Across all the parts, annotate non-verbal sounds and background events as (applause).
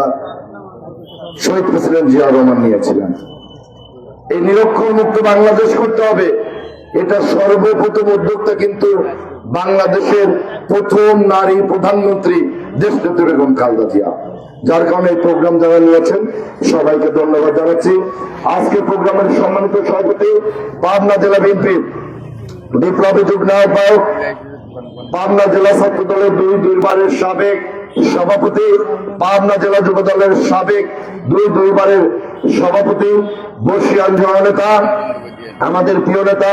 নেতা শহীদ প্রেসিডেন্ট জিয়া রহমান নিয়েছিলেন। এই নিরক্ষর মুক্ত বাংলাদেশ করতে হবে। এটা সর্বপ্রথম উদ্যোক্তা কিন্তু বাংলাদেশের প্রথম নারী প্রধানমন্ত্রী দেশ নেত্রী বেগম খালেদা জিয়া। যার কারণে এই প্রোগ্রাম যারা নিয়েছেন, সবাইকে ধন্যবাদ জানাচ্ছি। আজকে প্রোগ্রামের সম্মানিত সভাপতি পাবনা জেলা বিএনপি বিপ্লবী যুগ্ম আহ্বায়ক, পাবনা জেলা ছাত্র দলের দুই দুইবারের সাবেক সভাপতি পাবনা জেলা যুব দলের সাবেক দুই দুইবারের সভাপতি বসিয়ান জননেতা আমাদের প্রিয় নেতা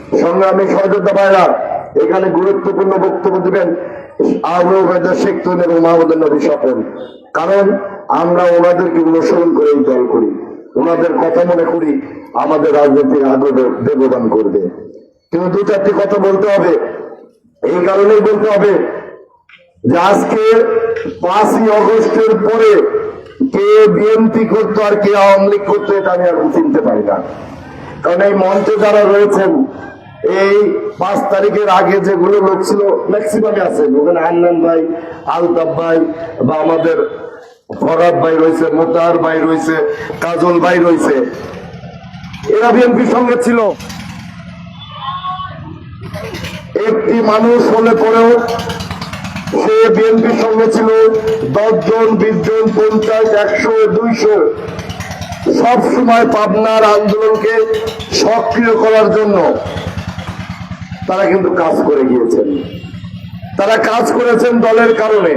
সংগ্রামী সহযোদ্ধা ভাইরা, এখানে গুরুত্বপূর্ণ বক্তব্য দিবেন আবু বেদা শেখতুন এবং মাহমুদুল নবী স্বপন। কারণ আমরা ওনাদেরকে অনুসরণ করে দল করি। ওনাদের কথা মনে করি আমাদের রাজনীতির আগে বেগবান করবে। কিন্তু দু চারটি কথা বলতে হবে। এই কারণেই বলতে হবে যে আজকে পাঁচই অগস্টের পরে কে বিএনপি করতো আর কে আওয়ামী লীগ করতো এটা আমি এখন চিনতে পারি না। কারণ এই মঞ্চে যারা রয়েছেন এই পাঁচ তারিখের আগে যেগুলো লোক ছিল ম্যাক্সিমামে আছেন ওখানে আন্নান ভাই, আলতাফ ভাই বা আমাদের ফরাদ ভাই রয়েছে, মোতাহার ভাই রয়েছে, কাজল ভাই রয়েছে। এরা বিএনপির সঙ্গে ছিল। একটি মানুষ হলে পরেও সে বিএনপির সঙ্গে ছিল। দশ জন বিশ জন পঞ্চাশ, একশো, দুইশো। সবসময় পাবনার আন্দোলনকে সক্রিয় করার জন্য তারা কিন্তু কাজ করে গিয়েছেন। তারা কাজ করেছেন দলের কারণে।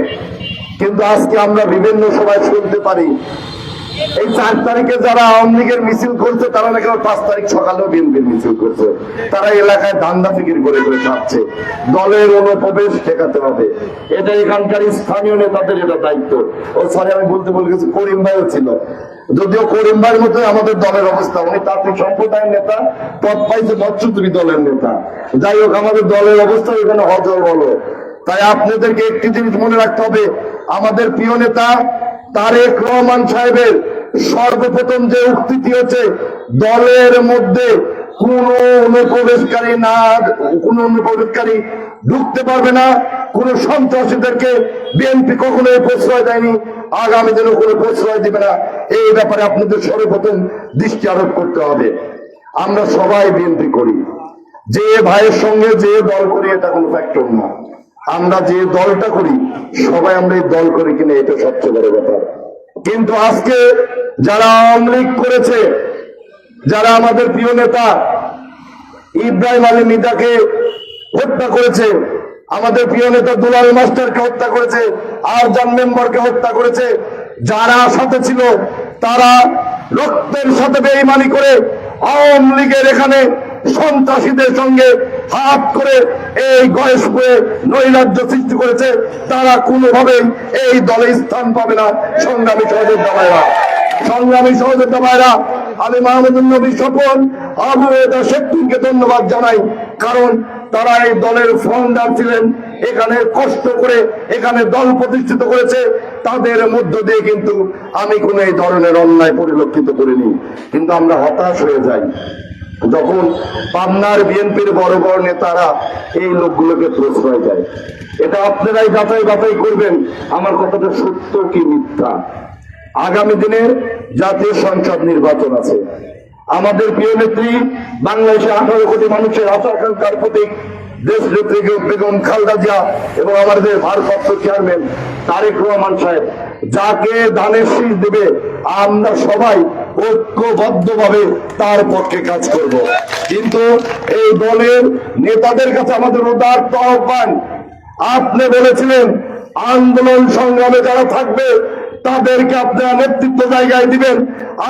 কিন্তু আজকে আমরা বিভিন্ন সময় শুনতে পারি এই চার তারিখে যারা আওয়ামী লীগের মিছিল করছে, তারা নাকি পাঁচ তারিখ সকালেও বিএনপির মিছিল করছে। তারা এলাকায় ধান্দা ফিকির করে করে খাচ্ছে। দলের অনুপ্রবেশ ঠেকাতে হবে। এটা এখানকার স্থানীয় নেতাদের এটা দায়িত্ব। ও সরি আমি বলতে বলে গেছি, করিম ভাইও ছিল। যদিও করিম ভাইয়ের মতো আমাদের দলের অবস্থা, উনি তাত্ত্বিক সম্প্রদায়ের নেতা, পদ পাইছে মৎস্যজীবী দলের নেতা। যাই হোক, আমাদের দলের অবস্থা এখানে হজল বলো তাই আপনাদেরকে একটি জিনিস মনে রাখতে হবে, আমাদের প্রিয় নেতা তারেক রহমান সাহেবের সর্বপ্রথম যে উক্তিটি হচ্ছে, দলের মধ্যে কোন অনুপ্রবেশকারী না, কোন অনুপ্রবেশকারী ঢুকতে পারবে না। কোন সন্ত্রাসীদেরকে বিএনপি কখনো প্রশ্রয় দেয়নি। আগামী দিনে কোনো প্রশ্রয় দিবে না। এই ব্যাপারে আপনাদের সর্বপ্রথম দৃষ্টি আরোপ করতে হবে। আমরা সবাই বিএনপি করি। যে ভাইয়ের সঙ্গে যে দল করি এটা কোনো ফ্যাক্টর না। আমরা যে দলটা করি, সবাই আমরা এই দল করি কিনা এটা সবচেয়ে বড় ব্যাপার। কিন্তু আজকে যারা আওয়ামী লীগ করেছে, যারা আমাদের প্রিয় নেতা ইব্রাহিম আলী মিদাকে হত্যা করেছে, আমাদের প্রিয় নেতা দুলাল মাস্টারকে হত্যা করেছে, আর জান মেম্বারকে হত্যা করেছে, যারা সাথে ছিল, তারা রক্তের সাথে বেইমানি করে আওয়ামী লীগের এখানে সন্ত্রাসীদের সঙ্গে হাত করে এই গয়েশপুরে নৈরাজ্য সৃষ্টি করেছে, তারা কোনোভাবেই এই দলে স্থান পাবে না। সংগ্রামী সহযোদ্ধা ভাইরা, সংগ্রামী সহযোদ্ধা ভাইরা, আমি মাহমুদুল নবী স্বপন, আবু এটা শেখুনকে ধন্যবাদ জানাই, কারণ তারা এই দলের ফাউন্ডার ছিলেন, এখানে কষ্ট করে এখানে দল প্রতিষ্ঠিত করেছে, তাদের মধ্য দিয়ে কিন্তু আমি কোনো এই ধরনের অন্যায় পরিলক্ষিত করিনি। কিন্তু আমরা হতাশ হয়ে যাই। যখন পাবনার বিএনপির বড় বড় নেতারা এই লোকগুলোকে প্রশ্রয় দেয়। এটা আপনারাই যাচাই বাছাই করবেন। আমার কথাটা সত্য কি মিথ্যা? আগামী দিনের জাতীয় সংসদ নির্বাচন আছে। আমাদের প্রিয় নেত্রী বাংলাদেশে আঠারো কোটি মানুষের আশা আকাঙ্ক্ষার প্রতীক দেশ বেগম খালদা জিয়া এবং আমাদের ভারপ্রাপ্ত চেয়ারম্যান তারেক রহমান সাহেব, যাকে দানের শীষ দেবে, আমরা সবাই ঐক্যবদ্ধভাবে তার পক্ষে কাজ করব। কিন্তু এই দলের নেতাদের কাছে আমাদের উদার্ত আহ্বান আপনি বলেছিলেন, আন্দোলন সংগ্রামে যারা থাকবে, তাদেরকে আপনারা নেতৃত্ব জায়গায় দিবেন।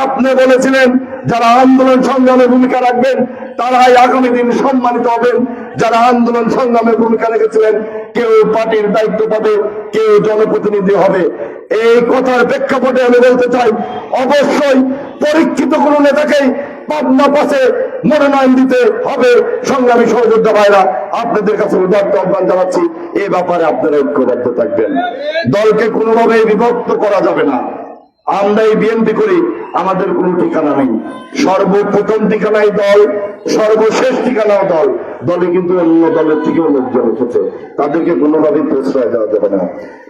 আপনি বলেছিলেন, যারা আন্দোলন সংগ্রামে ভূমিকা রাখবেন তারাই আগামী দিন সম্মানিত হবেন যারা আন্দোলন সংগ্রামে ভূমিকা রেখেছিলেন, কেউ পার্টির দায়িত্ব পাবে, কেউ জনপ্রতিনিধি হবে। এই কথার প্রেক্ষাপটে আমি বলতে চাই, অবশ্যই পরীক্ষিত কোনো নেতাকেই পাবনা পাশে মনোনয়ন দিতে হবে সংগ্রামী সহযোদ্ধা ভাইরা। আপনাদের কাছে উদার্ত আহ্বান জানাচ্ছি, এ ব্যাপারে আপনারা ঐক্যবদ্ধ থাকবেন। দলকে কোনোভাবে বিভক্ত করা যাবে না। আমরা এই বিএনপি করি, আমাদের কোনো ঠিকানা নেই। সর্বপ্রথম ঠিকানাই দল, সর্বশেষ ঠিকানাও দল। দলে কিন্তু অন্য দলের থেকেও লোকজন এসেছে। তাদেরকে কোনোভাবেই প্রশ্রয় দেওয়া যাবে না।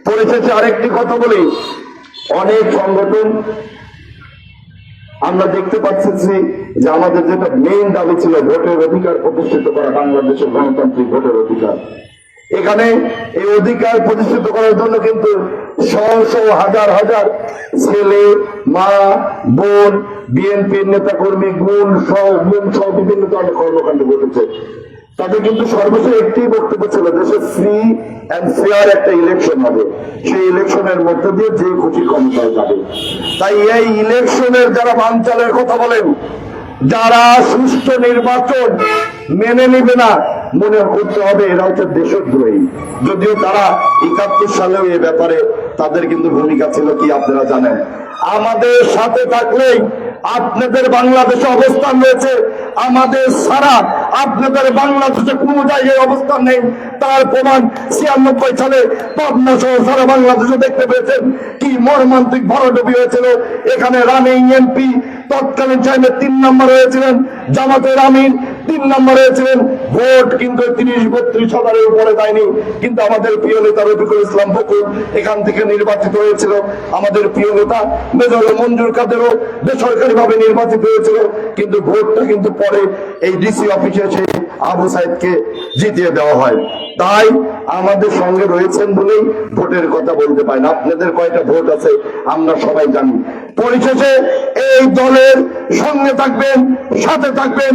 পরিশেষে আরেকটি কথা বলি। অনেক সংগঠন আমরা দেখতে পাচ্ছি যে আমাদের যেটা মেইন দাবি ছিল, ভোটের অধিকার প্রতিষ্ঠিত করা, বাংলাদেশের গণতান্ত্রিক ভোটের অধিকার। এখানে এই অধিকার প্রতিষ্ঠিত করার জন্য কিন্তু হাজার হাজার ছেলে, মা, বোন, বিএনপির নেতা কর্মী গুণ সহ গুণ সহ বিভিন্ন ধরনের কর্মকাণ্ড ঘটেছে। তাদের কিন্তু সর্বশেষ একটি বক্তব্য ছিল দেশে ফ্রি অ্যান্ড ফেয়ার একটা ইলেকশন হবে। সেই ইলেকশনের মধ্যে দিয়ে যে খুশি ক্ষমতায় যাবে। তাই এই ইলেকশনের যারা বানচালের কথা বলেন, যারা সুষ্ঠু নির্বাচন মেনে নিবে না মনে করতে হবে এরা হচ্ছে দেশদ্রোহী। যদিও তারা একাত্তর সালেও এ ব্যাপারে তাদের কিন্তু ভূমিকা ছিল কি আপনারা জানেন। আমাদের সাথে থাকলেই আপনাদের বাংলাদেশে অবস্থান রয়েছে। আমাদের সারা আপনাদের বাংলাদেশে কোনো জায়গায় অবস্থান নেই। তার প্রমাণ ছিয়ানব্বই সালে পাবনা সহ সারা বাংলাদেশে দেখতে পেয়েছেন কি মর্মান্তিক ভরডবি হয়েছিল। এখানে রানিং এমপি তৎকালীন টাইমে তিন নম্বর হয়েছিলেন, জামাতের আমিন তিন নম্বর হয়েছিলেন। ভোট কিন্তু তিরিশ, বত্রিশ হাজারের উপরে দেয়নি। কিন্তু আমাদের প্রিয় নেতা রফিকুল ইসলাম বকুল এখান থেকে নির্বাচিত হয়েছিল। আমাদের প্রিয় নেতা মেজর মঞ্জুর কাদেরও বেসরকারি ভাবে নির্বাচিত হয়েছিল। কিন্তু ভোটটা কিন্তু পরে এই ডিসি অফিসে এসে আবু সাইদকে জিতিয়ে দেওয়া হয়। তাই আমাদের সঙ্গে রয়েছেন বলেই ভোটের কথা বলতে পারেন। আপনাদের কয়টা ভোট আছে আমরা সবাই জানি। পরিশেষে এই দলের সঙ্গে থাকবেন, সাথে থাকবেন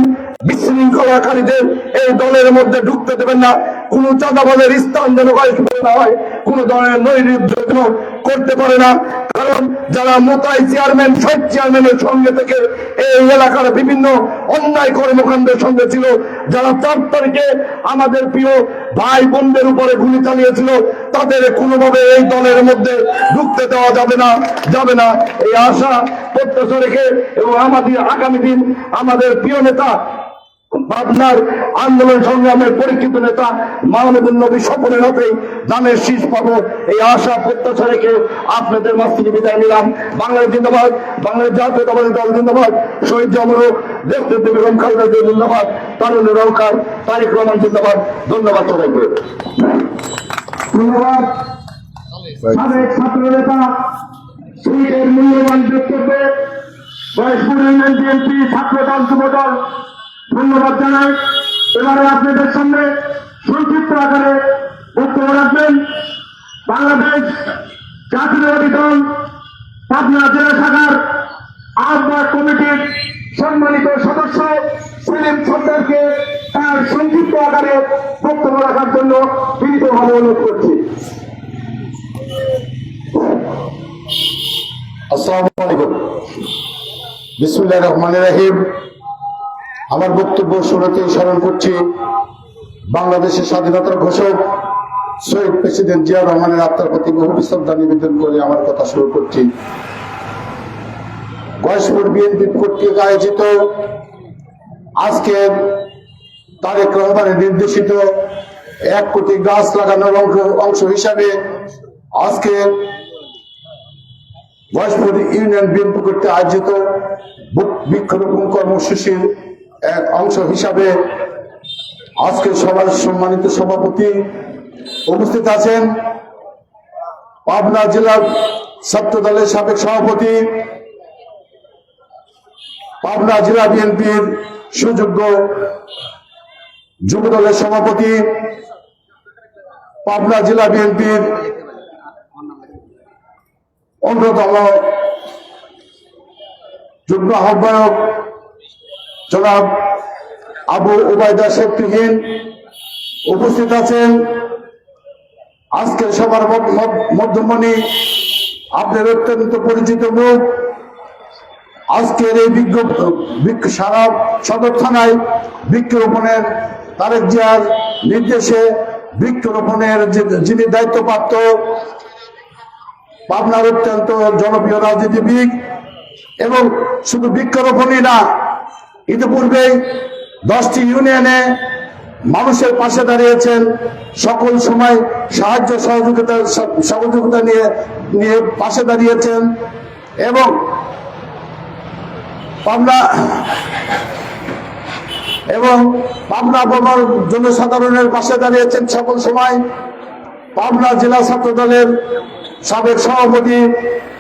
বিশৃঙ্খলাকারীদের এই দলের মধ্যে ঢুকতে দেবেন না। কোন চাঁদাবাজের স্থান যেন না হয়, কোন ধরনের নৈরিদ্য যেন করতে পারে না। কারণ যারা মোতাই চেয়ারম্যান সাইড চেয়ারম্যানের সঙ্গে থেকে এই এলাকার বিভিন্ন অন্যায় কর্মকাণ্ডের সঙ্গে ছিল। যারা চার তারিখে আমাদের প্রিয় ভাই বোনদের উপরে গুলি চালিয়েছিল, তাদের কোনোভাবে এই দলের মধ্যে ঢুকতে দেওয়া যাবে না যাবে না। এই আশা প্রত্যাশা রেখে এবং আমাদের আগামী দিন আমাদের প্রিয় নেতা পাবনার আন্দোলন সংগ্রামের পরীক্ষিত নেতা মাহমুদুল নবী স্বপনের হাতেই দানের শীষ পাবো। এই আশা প্রত্যাশা রেখে আপনাদের মাছ থেকে বিদায় নিলাম। বাংলাদেশ জিন্দাবাদ বাংলাদেশ জাতীয়তাবাদী দল জিন্দাবাদ শহীদ জমর দেখতে বেগম খালেদা জিয়া জিন্দাবাদ তারুণ্য রৌকার তারিক রহমান জিন্দাবাদ। ধন্যবাদ সবাইকে। ধন্যবাদ। সাবেক ছাত্র নেতা শহীদের মূল্যবান বক্তব্যে বয়সপুর ইউনিয়ন বিএনপি ছাত্র দল যুব দল ধন্যবাদ জানাই। এবারে আপনাদের সামনে সংক্ষিপ্ত আকারে বক্তব্য রাখবেন। বাংলাদেশ জাতীয়বাদী দল পাবনা জেলা শাখার আহ্বায়ক কমিটির সম্মানিত সদস্য সেলিম সর্দারকে তার সংক্ষিপ্ত আকারে বক্তব্য রাখার জন্য বিনীতভাবে অনুরোধ করছি। আসসালামু আলাইকুম। বিসমুল্লাহ রহমান রাহিম। আমার বক্তব্য শুরুতেই স্মরণ করছি বাংলাদেশের স্বাধীনতার ঘোষক শহীদ প্রেসিডেন্ট জিয়া রহমানের আত্মার প্রতি বহু শ্রদ্ধা নিবেদন করে আমার কথা শুরু করছি। গয়েশপুর আয়োজিত আজকে তারেক রহমানের নির্দেশিত এক কোটি গাছ লাগানোর অংশ হিসাবে আজকে বয়সপুর ইউনিয়ন বিএনপি কর্তৃক আয়োজিত বৃক্ষরোপণ কর্মসূচির এক অংশ হিসাবে আজকে সবার সম্মানিত সভাপতি উপস্থিত আছেন পাবনা জেলার ছাত্র দলের সাবেক সভাপতি, পাবনা জেলা বিএনপির সুযোগ্য যুব দলের সভাপতি, পাবনা জেলা বিএনপির অন্যতম যুগ্ম আহ্বায়ক জনাব আবু উবায়দা শেখহীন উপস্থিত আছেন। আজকের সবার মধ্য- মধ্য- মধ্যমণি, আপনার অত্যন্ত পরিচিত মুখ আজকের এই বিজ্ঞ, বিজ্ঞ- সারা সদর থানায় বৃক্ষরোপণের তারেক জিয়ার নির্দেশে বৃক্ষরোপণের যিনি দায়িত্বপ্রাপ্ত, পাবনার অত্যন্ত জনপ্রিয় রাজনীতিবিদ এবং শুধু বৃক্ষরোপণই না ইতিপূর্বেই দশটি ইউনিয়নে মানুষের পাশে দাঁড়িয়েছেন। সকল সময় সাহায্য, সহযোগিতা সহযোগিতা নিয়ে নিয়ে পাশে দাঁড়িয়েছেন। এবং পাবনা এবং পাবনা বোমার জনসাধারণের পাশে দাঁড়িয়েছেন সকল সময়। পাবনা জেলা ছাত্র দলের সাবেক সভাপতি,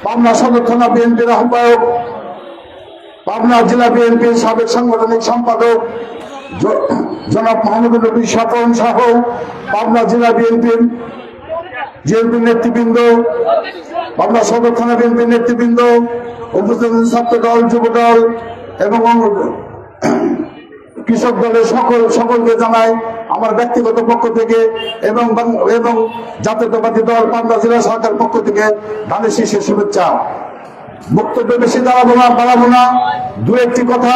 পাবনা সদর থানা বিএনপির আহ্বায়ক পাবনা জেলা বিএনপির সাবেক সাংগঠনিক সম্পাদক জনাব মাহমুদুল নবী স্বপন সহ, পাবনা জেলা বিএনপির বিএনপি নেতৃবৃন্দ, পাবনা সদর থানা বিএনপির নেতৃবৃন্দ, উপস্থিত ছাত্র দল, যুব দল এবং (clears throat) কৃষক দলের সকল, সকলকে জানাই আমার ব্যক্তিগত পক্ষ থেকে এবং এবং জাতীয়তাবাদী দল পাবনা জেলা সরকার পক্ষ থেকে ধানের শীর্ষের শুভেচ্ছা। বক্তব্য বেশি দাঁড়াবো না, বাড়াবো না। দু একটি কথা,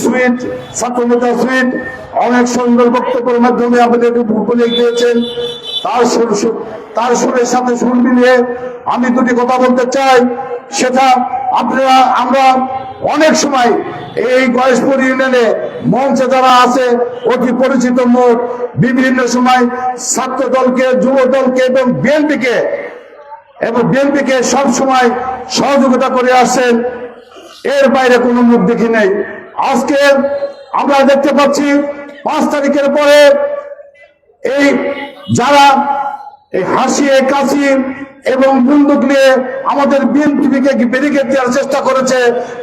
সুইট ছাত্র নেতা সুইট, অনেক সুন্দর বক্তব্যের মাধ্যমে আমাদের উপদেশ দিয়েছেন। তার সুর তার সুরের সাথে সুর মিলিয়ে আমি দুটি কথা বলতে চাই। সেটা আপনারা, আমরা অনেক সময় এই গয়েশপুর ইউনিয়নে মঞ্চে যারা আছে, অতি পরিচিত মুখ বিভিন্ন সময় ছাত্র দলকে যুব দলকে এবং বিএনপিকে এবং বিএনপিকে সব সময় সহযোগিতা করে আসছেন। এর বাইরে কোনো মুখ দেখি নেই। আজকে আমরা দেখতে পাচ্ছি, পাঁচ তারিখের পরে এই যারা এই হাসিয়ে কাশি এবং বন্দুক নিয়ে আমাদের বিএনপিকে ব্যারিকেড দেওয়ার চেষ্টা করেছে,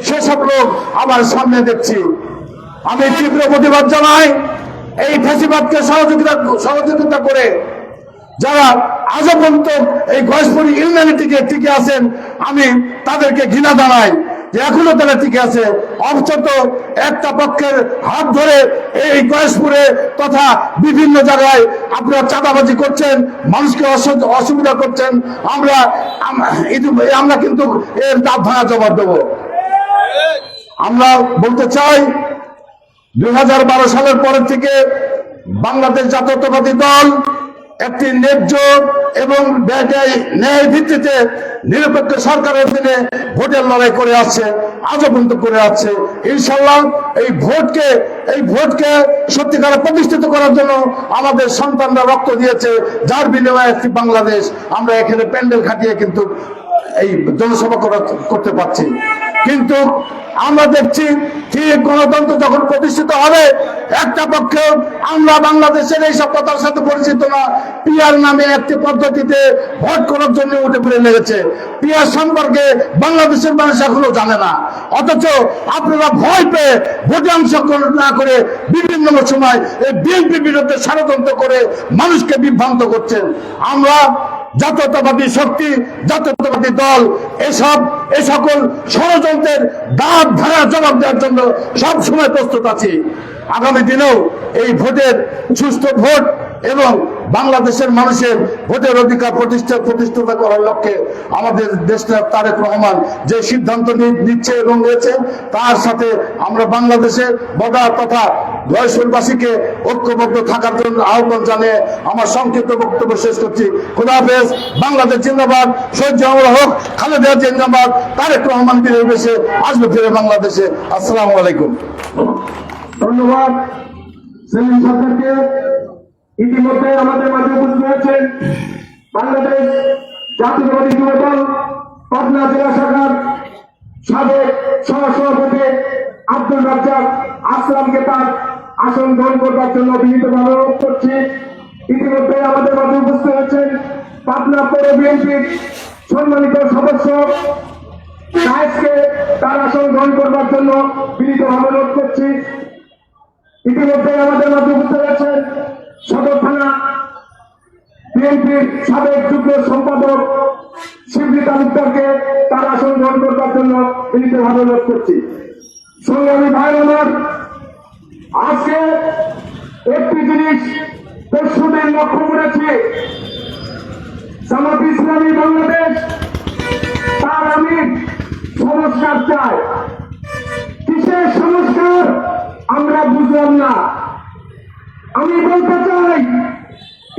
সেসব লোক আমার সামনে দেখছি। আমি তীব্র প্রতিবাদ জানাই। এই ফ্যাসিবাদকে সহযোগিতা সহযোগিতা করে যারা আজও পর্যন্ত এই গয়েশপুরি ইউনিয়নে টিকে আছেন, আমি তাদেরকে ঘৃণা জানাই যে এখনও তারা টিকে আছে। অথচ একটা পক্ষের হাত ধরে এই গয়েশপুরে তথা বিভিন্ন জায়গায় আপনারা চাঁদাবাজি করছেন, মানুষকে অসু- অসুবিধা করছেন, আমরা আমরা কিন্তু এর দাব ভাঙা জবাব দেবো। আমরা বলতে চাই দু হাজার বারো সালের পরের থেকে বাংলাদেশ জাতীয়তাবাদী দল একটি ন্যায্য এবং ন্যায় ভিত্তিতে নিরপেক্ষ সরকারের দিনে ভোটের লড়াই করে আসছে, আজও পর্যন্ত করে আসছে। ইনশাল্লাহ এই ভোটকে এই ভোটকে সত্যিকারে প্রতিষ্ঠিত করার জন্য আমাদের সন্তানরা রক্ত দিয়েছে। যার বিনিময়ে একটি বাংলাদেশ, আমরা এখানে প্যান্ডেল খাটিয়ে কিন্তু জনসভা করা- করতে পারছি। কিন্তু আমরা দেখছি ঠিক গণতন্ত্র যখন প্রতিষ্ঠিত হবে, একটা পক্ষে আমরা বাংলাদেশের এই সভ্যতার সাথে পরিচিত না। পিয়ার নামে একটি পদ্ধতিতে ভোট করার জন্য উঠে পড়ে লেগেছে। পিয়ার সম্পর্কে বাংলাদেশের মানুষ এখনও জানে না। অথচ আপনারা ভয় পেয়ে ভোটে অংশগ্রহণ না করে বিভিন্ন সময় এই বিএনপি বিরুদ্ধে ষড়যন্ত্র করে মানুষকে বিভ্রান্ত করছেন। আমরা জাতীয়তাবাদী শক্তি, জাতীয়তাবাদী দল, এসব, এ সকল ষড়যন্ত্রের দাঁত ধারা জবাব দেওয়ার জন্য সবসময় প্রস্তুত আছি। আগামী দিনেও এই ভোটের সুস্থ ভোট এবং বাংলাদেশের মানুষের ভোটের অধিকার প্রতিষ্ঠা প্রতিষ্ঠিত করার লক্ষ্যে আমাদের দেশটা তারেক রহমান যে সিদ্ধান্ত নিচ্ছে এবং নিয়েছে, তার সাথে আমরা বাংলাদেশের বর্ডার তথা জয়সুরবাসীকে ঐক্যবদ্ধ থাকার জন্য আহ্বান জানিয়ে আমার সংক্ষিপ্ত বক্তব্য শেষ করছি। খুদাহাফেজ বাংলাদেশ জিন্দাবাদ সহ্য আমরা হোক, খালেদা জিন্দাবাদ, তারেক রহমান বেশে আসবে ফিরে বাংলাদেশে। আসসালামু আলাইকুম। ধন্যবাদ। সেলিম সরকারকে ইতিমধ্যে আমাদের মাঝে উপস্থিত হয়েছেন বাংলাদেশ জাতীয়বাদী যুব দল পাবনা জেলা শাখার সাবেক সহসভাপতি আব্দুল রাজ্জাক আসলামকে তার আসন গ্রহণ করবার জন্য বিনীতভাবে অনুরোধ করছি। ইতিমধ্যে আমাদের মাঝে উপস্থিত হয়েছেন পাবনা পৌর বিএনপির সম্মানিত সদস্য। তার আসন গ্রহণ করবার জন্য বিনীতভাবে অনুরোধ করছি। ইতিমধ্যে আমাদের মাঝে উপস্থিত আছেন সদর থানা বিএনপির সাবেক যুগ্ম সম্পাদক শিবলি তালুকদারকে তার আসন গ্রহণ করবার জন্য বিনীতভাবে অনুরোধ করছি। সংগ্রামী ভাই আমার, আজকে একটি জিনিস পরশুদিন লক্ষ্য করেছি। জামাত ইসলামী বাংলাদেশ, তার আমি সংস্কার চাই কিসের সংস্কার? আমরা বুঝলাম না। আমি বলতে চাই,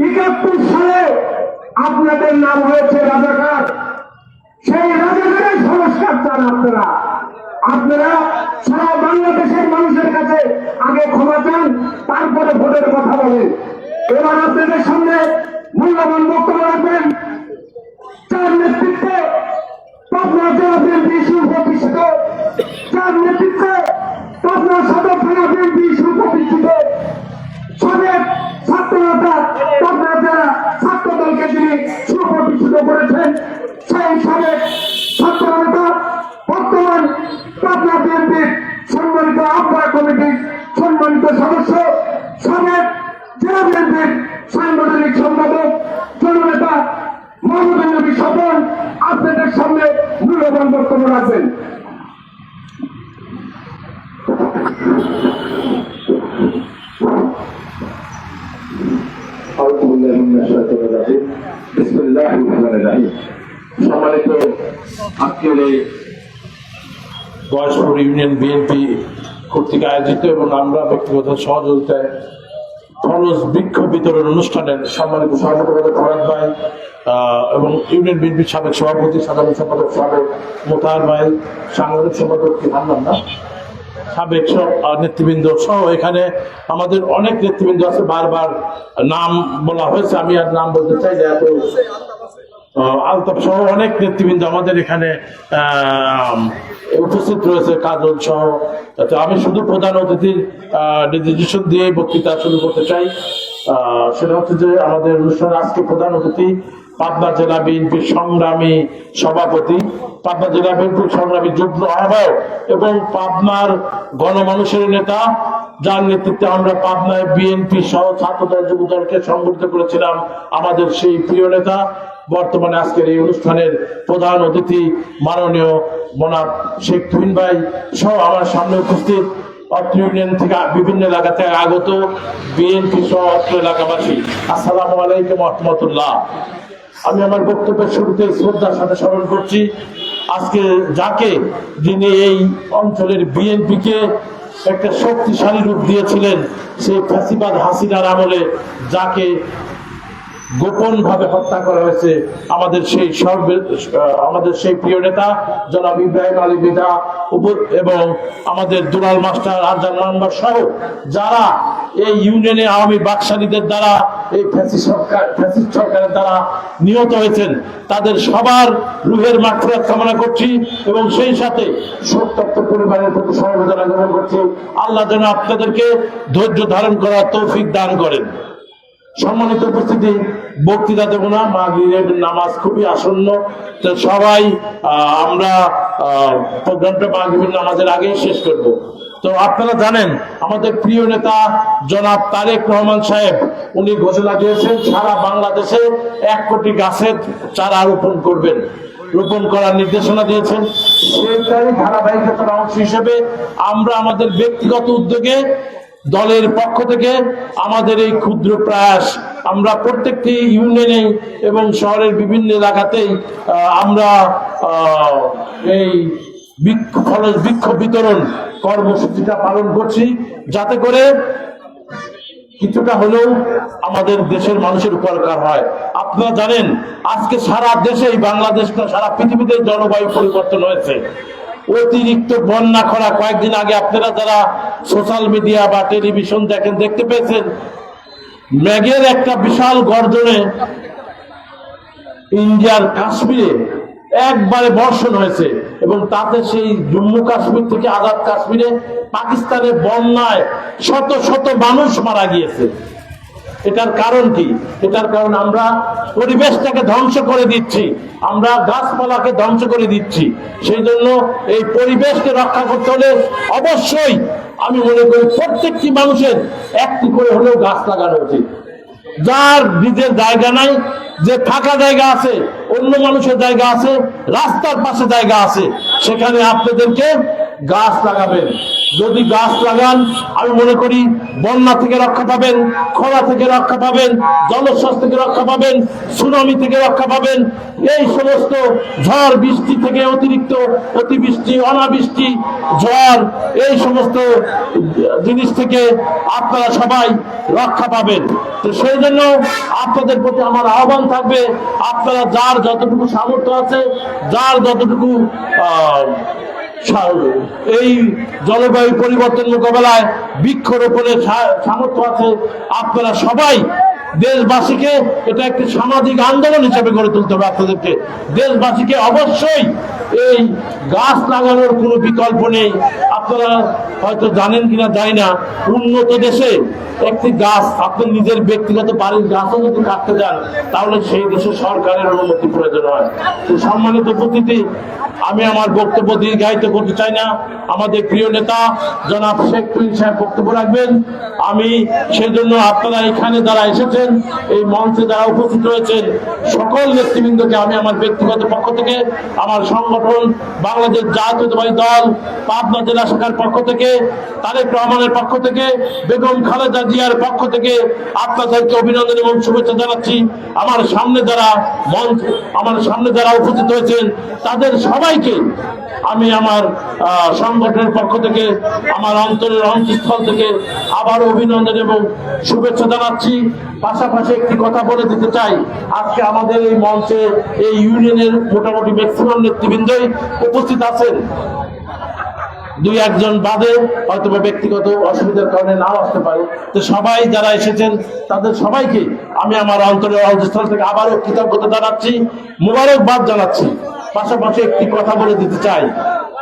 একাত্তর সালে আপনাদের নাম হয়েছে রাজাকার। সেই রাজাকারের সংস্কার চান আপনারা। আপনারা সারা বাংলাদেশের মানুষের কাছে আগে ক্ষমা চান, তারপরে ভোটের কথা বলেন। এবার আপনাদের সামনে মূল্যবান বক্তব্য রাখবেন। যার নেতৃত্বে পাবনা জেলা বিএনপি সুপ্রতিষ্ঠিত যার নেতৃত্বে পাবনা সদর থানা বিএনপি সুপ্রতিষ্ঠিত সাবেক ছাত্রনেতা পাবনা জেলা ছাত্র দলকে তিনি সুপ্রতিষ্ঠিত করেছেন, সেই সাবেক ছাত্র নেতা বর্তমান পাবনা বিএনপির সম্মানিত আহ্বায়ক কমিটির সম্মানিত সদস্য সাবেক জেলা বিএনপির সাংগঠনিক সম্পাদক, জননেতা মোহাম্মদ স্বপন, আপনাদের সামনে মূল্যবান বক্তব্য রাখবেন। এই ইউনিয়ন, বিএনপি কর্তৃক আয়োজিত এবং আমরা ব্যক্তিগত সহযোগিতায় খরচ বৃক্ষ বিতরণ অনুষ্ঠানের সম্মানিত সভাপতি ফরাদ ভাই এবং ইউনিয়ন বিএনপির সাবেক সভাপতি, সাধারণ সম্পাদক সাবেক মোতাহার ভাই, সাংগঠনিক সম্পাদক কি না? সাবেক নেতৃবৃন্দ সহ এখানে আমাদের অনেক নেতৃবৃন্দ আছে, বারবার নাম বলা হয়েছে, আমি আর নাম বলতে চাই না, এত আলতাফ সহ অনেক নেতৃবৃন্দ আমাদের এখানে উপস্থিত রয়েছে, কাজল সহ। আমি শুধু প্রধান অতিথির ডিজিটেশন দিয়ে বক্তৃতা শুরু করতে চাই। সেটা হচ্ছে যে আমাদের অনুষ্ঠানের আজকে প্রধান অতিথি, পাবনা জেলা বিএনপির সংগ্রামী সভাপতি, পাবনা জেলা বিএনপির সংগ্রামী যুগ্ম আহ্বায়ক এবং পাবনার গণমানুষের নেতা, যার নেতৃত্বে আমরা পাবনায় বিএনপি সহ ছাত্রদল যুবদলকে সংগঠিত করেছিলাম। আমাদের সেই প্রিয় নেতা বর্তমানে আজকের এই অনুষ্ঠানের প্রধান অতিথি মাননীয় মনাব শেখ তুহিন ভাই সহ আমার সামনে উপস্থিত অত্র ইউনিয়ন থেকে বিভিন্ন এলাকা থেকে আগত বিএনপি সহ অত্র এলাকাবাসী। আসসালামু আলাইকুম রহমতুল্লাহ। আমি আমার বক্তব্যের শুরুতে শ্রদ্ধার সাথে স্মরণ করছি, আজকে যাকে যিনি এই অঞ্চলের বিএনপিকে একটা শক্তিশালী রূপ দিয়েছিলেন, সেই ফ্যাসিবাদ হাসিনার আমলে যাকে গোপন ভাবে হত্যা করা হয়েছে আমাদের সেই সর্বে আমাদের সেই প্রিয় নেতা, জনাব ইব্রাহিম আলী বিদা এবং আমাদের দুলাল মাস্টার আরজান মানবার সহ যারা এই ইউনিয়নে আওয়ামী বাকশালীদের দ্বারা, এই ফ্যাসি সরকার ফ্যাসিস্ট সরকারের দ্বারা নিহত হয়েছেন, তাদের সবার রুহের মাঠফেরাত কামনা করছি এবং সেই সাথে সত্যত্ব পরিবারের প্রতি সমবেদনা জ্ঞাপন করছি। আল্লাহ যেন আপনাদেরকে ধৈর্য ধারণ করার তৌফিক দান করেন। সম্মানিত উপস্থিতি, বক্তৃতা দেব না, মাগরিবের নামাজ খুবই আসন্ন। তো সবাই আমরা প্রোগ্রামটা মাগরিবের নামাজের আগে শেষ করব। তো আপনারা জানেন, আমাদের প্রিয় নেতা জনাব তারেক রহমান সাহেব, উনি ঘোষণা দিয়েছেন, সারা বাংলাদেশে এক কোটি গাছের চারা রোপণ করবেন। রোপণ করার নির্দেশনা দিয়েছেন। সেইটাই ধারাবাহিকতার অংশ হিসেবে আমরা আমাদের ব্যক্তিগত উদ্যোগে দলের পক্ষ থেকে আমাদের এই ক্ষুদ্র প্রয়াস আমরা প্রত্যেকটি ইউনিয়নে এবং শহরের বিভিন্ন এলাকাতেই আমরা এই বৃক্ষ বৃক্ষ বিতরণ কর্মসূচিটা পালন করছি যাতে করে কিছুটা হলেও আমাদের দেশের মানুষের উপকার হয়। আপনারা জানেন, আজকে সারা দেশেই, বাংলাদেশ না, সারা পৃথিবীতে জলবায়ু পরিবর্তন হয়েছে। অতিরিক্ত বন্যা খরা কয়েকদিন আগে আপনারা যারা সোশ্যাল মিডিয়া বা টেলিভিশন দেখেন, দেখতে পেয়েছেন ম্যাগের একটা বিশাল গর্জনে ইন্ডিয়ার কাশ্মীরে একবারে বর্ষণ হয়েছে এবং তাতে সেই জম্মু কাশ্মীর থেকে আজাদ কাশ্মীরে পাকিস্তানের বন্যায় শত শত মানুষ মারা গিয়েছে। এটার কারণ কি? এটার কারণ আমরা পরিবেশটাকে ধ্বংস করে দিচ্ছি। আমরা গাছপালাকে ধ্বংস করে দিচ্ছি। সেই জন্য এই পরিবেশকে রক্ষা করতে হলে অবশ্যই আমি মনে করি প্রত্যেকটি মানুষের একটি করে হলেও গাছ লাগানো উচিত। যার নিজের জায়গা নাই, যে ফাঁকা জায়গা আছে, অন্য মানুষের জায়গা আছে, রাস্তার পাশে জায়গা আছে, সেখানে আপনাদেরকে গাছ লাগাবেন। যদি গাছ লাগান, আমি মনে করি বন্যা থেকে রক্ষা পাবেন, খরা থেকে রক্ষা পাবেন জলশ্বাস থেকে রক্ষা পাবেন, সুনামি থেকে রক্ষা পাবেন। এই সমস্ত ঝড়, বৃষ্টি থেকে অতিরিক্ত অতিবৃষ্টি, অনাবৃষ্টি, ঝড়, এই সমস্ত জিনিস থেকে আপনারা সবাই রক্ষা পাবেন। তো সেই জন্য আপনাদের প্রতি আমার আহ্বান থাকবে, আপনারা যার যতটুকু সামর্থ্য আছে, যার যতটুকু এই জলবায়ু পরিবর্তন মোকাবেলায় বৃক্ষরোপণের সামর্থ্য আছে। আপনারা সবাই দেশবাসীকে এটা একটি সামাজিক আন্দোলন হিসেবে গড়ে তুলতে হবে আপনাদেরকে। দেশবাসীকে অবশ্যই এই গাছ লাগানোর কোনো বিকল্প নেই। আপনারা হয়তো জানেন কিনা, জানি না। উন্নত দেশে একটি গাছ, আপনি নিজের ব্যক্তিগত বাড়ির গাছও যদি কাটতে যান, তাহলে সেই দেশে সরকারের অনুমতি প্রয়োজন হয়। তো সম্মানিত উপস্থিতি আমি আমার বক্তব্য দীর্ঘায়িত করতে চাই না। আমাদের প্রিয় নেতা, জনাব শেখ প্রিন সাহেব বক্তব্য রাখবেন। আমি সেজন্য আপনারা এখানে যারা এসেছেন এই মঞ্চে যারা উপস্থিত রয়েছেন, সকল নেতৃবৃন্দকে আমি আমার ব্যক্তিগত পক্ষ থেকে, আমার সংগঠন বাংলাদেশ জাতীয়তাবাদী দল পাবনা জেলা শাখার পক্ষ থেকে, তারেক রহমানের পক্ষ থেকে, বেগম খালেদা জিয়ার পক্ষ থেকে আপনাদেরকে অভিনন্দন এবং শুভেচ্ছা জানাচ্ছি। আমার সামনে যারা মঞ্চ, আমার সামনে যারা উপস্থিত হয়েছেন তাদের সবাইকে আমি আমার সংগঠনের পক্ষ থেকে, আমার অন্তরের অন্তঃস্থল থেকে আবার অভিনন্দন এবং শুভেচ্ছা জানাচ্ছি। পাশাপাশি একটি কথা বলে দিতে চাই। আজকে আমাদের এই মঞ্চে এই ইউনিয়নের মোটামুটি ম্যাক্সিমাম নেতৃবৃন্দই উপস্থিত আছেন। দুই একজন বাদে হয়তো ব্যক্তিগত অসুবিধার কারণে নাও আসতে পারে। তো সবাই যারা এসেছেন, তাদের সবাইকে আমি আমার অন্তরের অন্তঃস্থল থেকে আবারও কৃতজ্ঞতা জানাচ্ছি, মুবারকবাদ জানাচ্ছি। পাশাপাশি একটি কথা বলে দিতে চাই।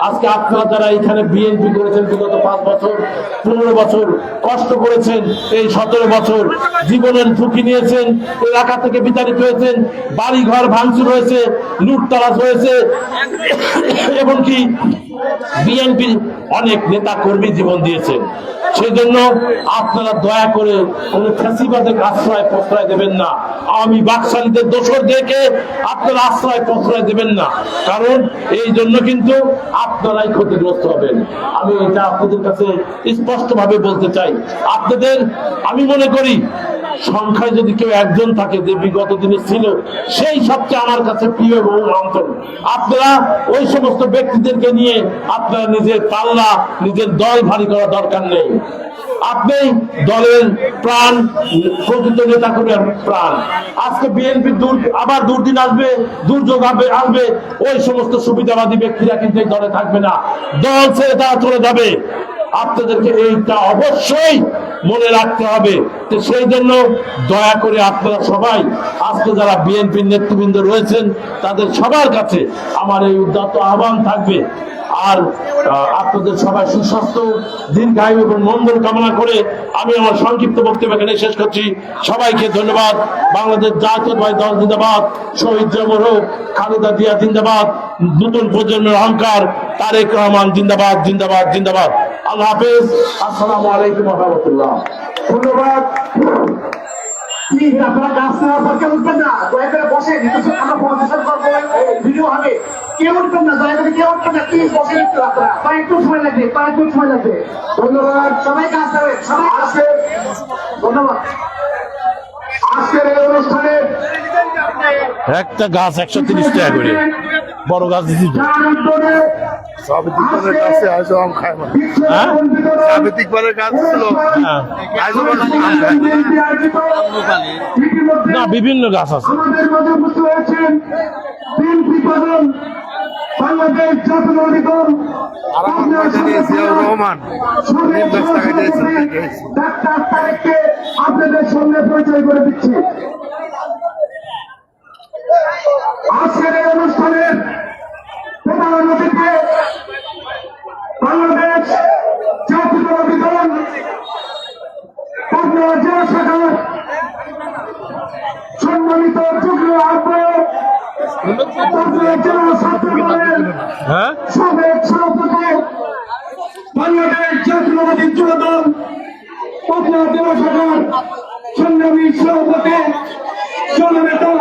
আজকে আপনারা যারা এখানে বিএনপি করেছেন বিগত পাঁচ বছর, পনেরো বছর কষ্ট করেছেন, এই সতেরো বছর জীবনের ঝুঁকি নিয়েছেন, এলাকা থেকে বিতাড়িত হয়েছেন বাড়ি ঘর ভাঙচুর হয়েছে, লুটতরাজ হয়েছে, এমনকি বিএনপি অনেক নেতা কর্মী জীবন দিয়েছেন। সেজন্য আপনারা দয়া করে কোন ফ্যাসিবাদের আশ্রয় প্রশ্রয় দেবেন না। আমি বাকশালীদের দোষর দেখে আপনারা আশ্রয় প্রশ্রয় দেবেন না। কারণ এই জন্য কিন্তু আপনারাই ক্ষতিগ্রস্ত হবেন। আমি এটা আপনাদের কাছে স্পষ্ট ভাবে বলতে চাই। আপনাদের, আমি মনে করি সংখ্যায় যদি কেউ একজন থাকে যে বিগত দিনে ছিল, সেই সবচেয়ে আমার কাছে প্রিয় এবং অন্তর আপনারা ওই সমস্ত ব্যক্তিদেরকে নিয়ে আপনারা নিজের পাল্লা, নিজের দল ভারী করা দরকার নেই। আপনি দলের প্রাণ প্রকৃত নেতা কর্মীর প্রাণ। আজকে বিএনপি আবার দুর্দিন আসবে, দুর্যোগ হবে আসবে। ওই সমস্ত সুবিধাবাদী ব্যক্তিরা কিন্তু দলে থাকবে না। দল ছেড়ে তারা চলে যাবে। আপনাদেরকে এইটা অবশ্যই মনে রাখতে হবে তো সেই জন্য দয়া করে আপনারা সবাই, আজকে যারা বিএনপির নেতৃবৃন্দ রয়েছেন, তাদের সবার কাছে আমার এই উদ্যত আহ্বান থাকবে। আর আপনাদের সবাই সুস্বাস্থ্য, দীর্ঘায়ু এবং মঙ্গল কামনা করে আমি আমার সংক্ষিপ্ত বক্তব্য এখানে শেষ করছি। সবাইকে ধন্যবাদ। বাংলাদেশ ভাই দল জিন্দাবাদ, শহীদ জমর হোক খালেদা জিয়া জিন্দাবাদ, নতুন প্রজন্মের অহংকার, তারেক রহমান জিন্দাবাদ জিন্দাবাদ জিন্দাবাদ। আল্লাহ হাফেজ আসসালামু আলাইকুম রহমতুল্লাহ। ধন্যবাদ। আপনারা গাছ নেওয়ার পর কেউ উঠবেন না? দয়া করে আমরা করব। ভিডিও হবে। কেউ উঠবেন না দয়া করে কেউ উঠবেন না। প্লিজ বসেন একটু আপনারা। কয়েকটু সময় লাগবে কয়েকটু সময় লাগবে। ধন্যবাদ। সবাই কাজ করবে সবাই আসবে ধন্যবাদ। আজকের এই অনুষ্ঠানে একটা গাছ একশো তিরিশ টাকা করে বড় গাছ দিচ্ছি কাছে আম খায় না। হ্যাঁ? ছিল। হ্যাঁ। আম খায় না বিভিন্ন গাছ আছে। বাংলাদেশ জাতীয়তাবাদী দল। আর আমার জিয়াউর রহমান দশ টাকা দিয়েছেন, ডাক্তার তারেককে আপনাদের সঙ্গে পরিচয় করে দিচ্ছি। আজকের এই অনুষ্ঠানের প্রধান অতিথি বাংলাদেশ জাতীয়তাবাদী দল পাবনা জেলা শাখার সম্মানিত যুগ্ম আহ্বায়ক পাবনা জেলা ছাত্র দলের হ্যাঁ? সাবেক সভাপতি বাংলাদেশ জাতীয়তাবাদী যুব দল পাবনা জেলা শাখার সংগ্রামী সভাপতি জননেতা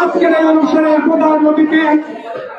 আজকের এই অনুষ্ঠানের প্রধান অতিথি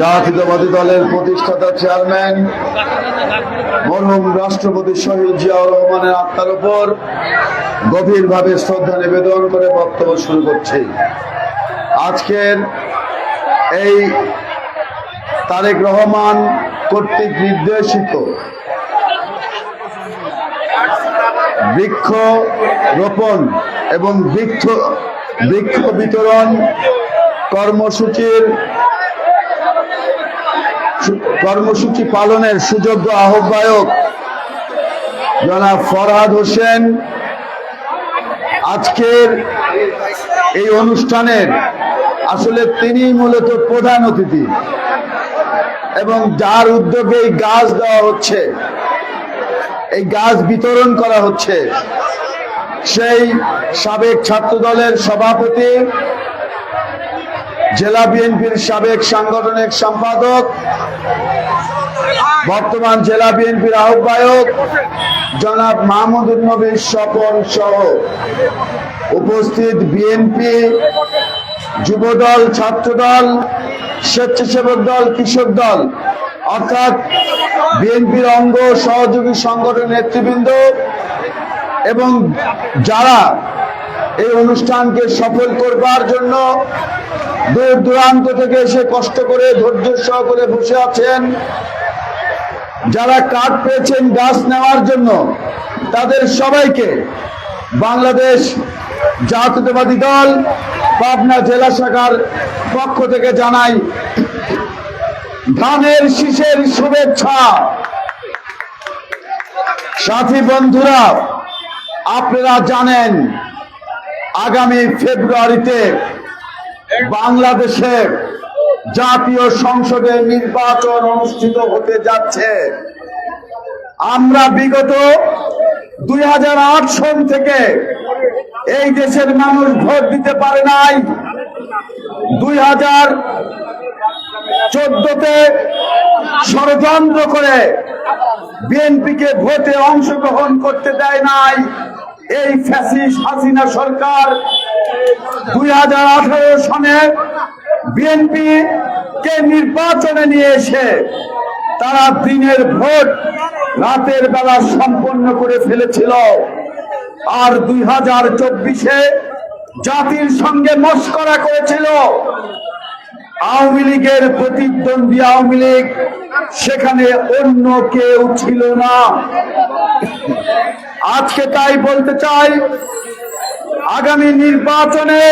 জাতীয়তাবাদী দলের প্রতিষ্ঠাতা চেয়ারম্যান, মরহুম রাষ্ট্রপতি শহীদ জিয়াউর রহমানের আত্মার উপর গভীরভাবে শ্রদ্ধা নিবেদন করে বক্তব্য শুরু করছি। আজকের এই তারেক রহমান কর্তৃক নির্দেশিত বৃক্ষ রোপণ এবং বৃক্ষ বৃক্ষ বিতরণ কর্মসূচির কর্মসূচি পালনের সুযোগ্য আহ্বায়ক জনাব ফরহাদ হোসেন। আজকের এই অনুষ্ঠানের আসলে তিনি মূলত প্রধান অতিথি এবং যার উদ্যোগে এই গাছ দেওয়া হচ্ছে, এই গাছ বিতরণ করা হচ্ছে, সেই সাবেক ছাত্র দলের সভাপতি জেলা বিএনপির সাবেক সাংগঠনিক সম্পাদক, বর্তমান জেলা বিএনপির আহ্বায়ক জনাব মাহমুদুল নবী স্বপন সহ উপস্থিত বিএনপি যুবদল, ছাত্রদল, স্বেচ্ছাসেবক দল, কৃষক দল, অর্থাৎ বিএনপির অঙ্গ সহযোগী সংগঠন নেতৃবৃন্দ এবং যারা এই অনুষ্ঠানকে সফল করবার জন্য দূর দূরান্ত থেকে এসে কষ্ট করে ধৈর্য সহকারে বসে আছেন। যারা কাঠ পেয়েছেন গাছ নেওয়ার জন্য তাদের সবাইকে বাংলাদেশ জাতীয়তাবাদী দল পাবনা জেলা শাখার পক্ষ থেকে জানাই ধানের শীষের শুভেচ্ছা। সাথী বন্ধুরা, আপনারা জানেন আগামী ফেব্রুয়ারিতে বাংলাদেশে জাতীয় সংসদে নির্বাচন অনুষ্ঠিত হতে যাচ্ছে। আমরা বিগত দুই হাজার আট সন থেকে এই দেশের মানুষ ভোট দিতে পারে নাই। দুই হাজার চোদ্দতে ষড়যন্ত্র করে বিএনপিকে ভোটে অংশগ্রহণ করতে দেয় নাই। এই ফ্যাসিস হাসিনা সরকার দুই হাজার আঠারো সনে বিএনপি কে নির্বাচনে নিয়ে এসে তারা দিনের ভোট রাতের বেলা সম্পন্ন করে ফেলেছিল। আর দুই হাজার চব্বিশে জাতির সঙ্গে মস্করা করেছিল। আওয়ামী লীগের প্রতিদ্বন্দ্বী আওয়ামী লীগ, সেখানে অন্য কেউ ছিল না। আজকে তাই বলতে চাই, আগামী নির্বাচনে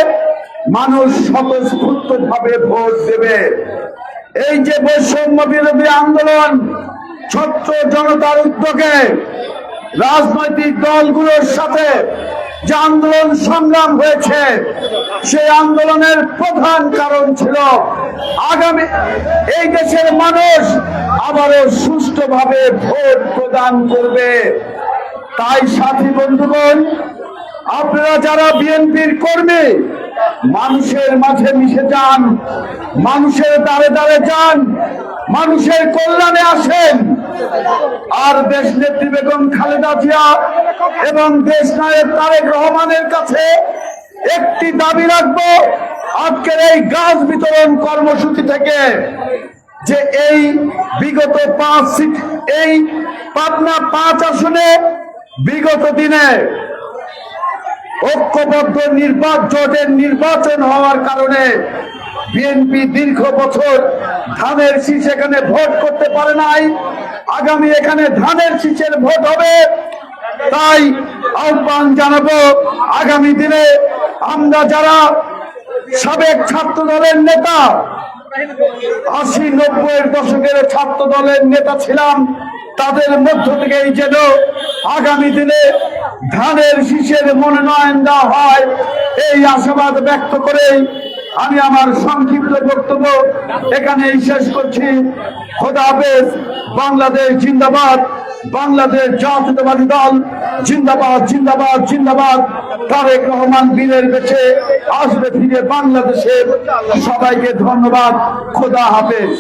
মানুষ স্বতঃস্ফূর্ত ভাবে ভোট দেবে। এই যে বৈষম্য বিরোধী আন্দোলন ছত্র জনতার উদ্যোগে রাজনৈতিক দলগুলোর সাথে যে আন্দোলন সংগ্রাম হয়েছে, সেই আন্দোলনের প্রধান কারণ ছিল আগামী এই দেশের মানুষ আবারও সুষ্ঠুভাবে ভোট প্রদান করবে। তাই সাথী বন্ধুগণ, আপনারা যারা বিএনপির কর্মী, মানুষের মাঝে মিশে যান, মানুষের দ্বারে দ্বারে যান, মানুষের কল্যাণে আসেন। আর দেশ নেত্রী বেগম খালেদা জিয়া এবং দেশ নায়ক তারেক রহমানের কাছে একটি দাবি রাখব, আজকের এই গাছ বিতরণ কর্মসূচি থেকে যে এই বিগত পাঁচ এই পাবনা পাঁচ আসনে বিগত দিনে ঐক্যবদ্ধ নির্বাচন জোটের নির্বাচন হওয়ার কারণে বিএনপি দীর্ঘ বছর ধানের শীষ এখানে ভোট করতে পারে নাই। আগামী এখানে ধানের শীষের ভোট হবে। তাই আহ্বান জানাব, আগামী দিনে আমরা যারা সাবেক ছাত্র দলের নেতা, আশি নব্বই দশকের ছাত্র দলের নেতা ছিলাম তাদের মধ্য থেকেই যেন আগামী দিনে ধানের শীষের মনোনয়ন দেওয়া হয়, এই আশাবাদ ব্যক্ত করেই আমি আমার সংক্ষিপ্ত বক্তব্য এখানেই শেষ করছি। খোদা হাফেজ, বাংলাদেশ জিন্দাবাদ, বাংলাদেশ জাতীয়তাবাদী দল, জিন্দাবাদ জিন্দাবাদ জিন্দাবাদ। তারেক রহমান বীরের বেছে আসবে ফিরে বাংলাদেশের সবাইকে ধন্যবাদ। খোদা হাফেজ।